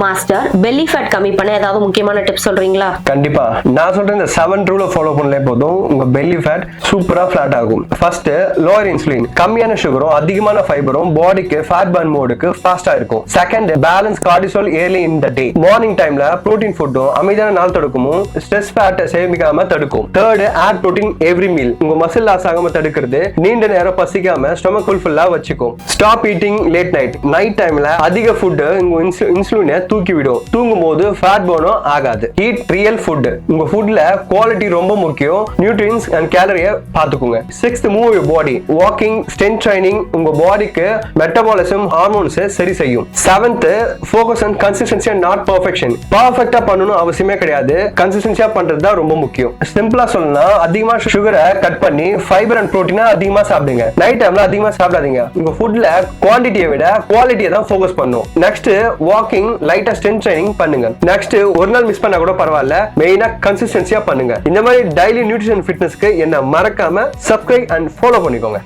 Master belly fat கம்மி பண்ண ஏதாவது முக்கியமான டிப்ஸ் சொல்றீங்களா? கண்டிப்பா. நான் சொல்ற இந்த செவன் ரூல ஃபாலோ பண்ணலே போதும். உங்க பெல்லி ஃபேட் சூப்பரா ஃபிளாட் ஆகும். ஃபர்ஸ்ட் லோவர் இன்சுலின் கம்மியான சுகரும் அதிகமான ஃபைபரும் பாடிக்கு ஃபேட் பர்ன் மோடுக்கு ஃபாஸ்டா இருக்கும். Second balance cortisol early in the day morning டைம்ல ப்ரோட்டீன் ஃபுட்டும் அமைதியான நாள் தடுக்குமும் ஸ்ட்ரெஸ் ஃபேட்டை சேமிக்காம தடுக்கும். Third add protein every meal உங்க மசில் லாஸ் ஆகாம தடுக்கிறது நீண்ட நேரம் பசிக்காம ஸ்டொமக் ஃபுல்லா வச்சுக்கும். Stop eating late night night டைம்ல அதிக ஃபுட் உங்க இன்சுலினை தூக்கி விடும். தூங்கும் போது ஃபேட் போனும் ஆகாது. ஈட் ரியல் ஃபுட் உங்க ஃபுட்ல குவாலிட்டி ரொம்ப முக்கியம். நியூட்ரியன்ஸ் அண்ட் கேலரியை பார்த்துக்கோங்க. Sixth move your body walking strength training உங்க பாடிக்கு மெட்டபாலிசம் ஹார்மோன்ஸ் சரி செய்யும். Seventh focus and consistency and not perfection பர்ஃபெக்டா பண்ணணும் அவசியமே கிடையாது. கன்சிஸ்டன்சியா பண்றது தான் ரொம்ப முக்கியம். சிம்பிளா சொல்லணும்னா அதிகமா சுகரை கட் பண்ணி ஃபைபர் அண்ட் ப்ரோட்டீனா அதிகமா சாப்பிடுங்க. நைட் டைம்ல அதிகமா சாப்பிடாதீங்க. உங்க ஃபுட்ல குவான்டிட்டியை விட குவாலிட்டியை தான் ஃபோக்கஸ் பண்ணும். நெக்ஸ்ட் வாக்கிங் லைட்டா ஸ்ட்ரென்த் ட்ரைனிங் பண்ணுங்க. நெக்ஸ்ட் ஒரு நாள் மிஸ் பண்ணா கூட பரவாயில்ல. மெயினா கன்சிஸ்டன்சியா பண்ணுங்க. இந்த மாதிரி டெய்லி நியூட்ரிஷன் ஃபிட்னஸ்க்கு என்ன மறக்காம சப்ஸ்கிரைப் அண்ட் ஃபாலோ பண்ணிக்கோங்க.